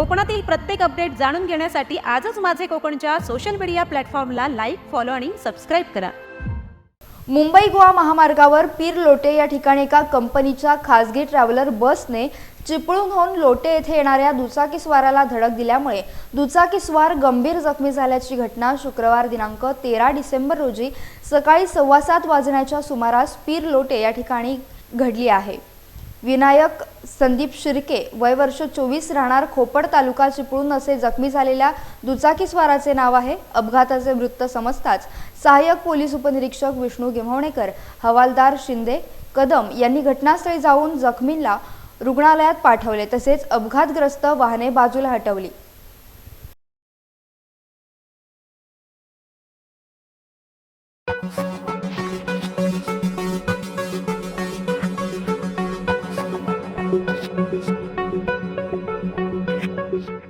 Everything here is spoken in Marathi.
कोकणातील प्रत्येक अपडेट जाणून घेण्यासाठी आजच माझे कोकणच्या सोशल मीडिया प्लॅटफॉर्मला लाईक फॉलो आणि सबस्क्राईब करा. मुंबई गोवा महामार्गावर पीर लोटे या ठिकाणी एका कंपनीच्या खासगी ट्रॅव्हलर बसने चिपळूण होऊन लोटे येथे येणाऱ्या दुचाकीस्वाराला धडक दिल्यामुळे दुचाकीस्वार गंभीर जखमी झाल्याची घटना शुक्रवार दिनांक तेरा डिसेंबर रोजी सकाळी सव्वा सात वाजण्याच्या सुमारास पीर लोटे या ठिकाणी घडली आहे. विनायक संदीप शिर्के वय वर्ष चोवीस राहणार खोपड तालुका चिपळूण असे जखमी झालेल्या दुचाकीस्वाराचे नाव आहे. अपघाताचे वृत्त समजताच सहाय्यक पोलीस उपनिरीक्षक विष्णू गिम्हवणेकर हवालदार शिंदे कदम यांनी घटनास्थळी जाऊन जखमींना रुग्णालयात पाठवले तसेच अपघातग्रस्त वाहने बाजूला हटवली. Thank you.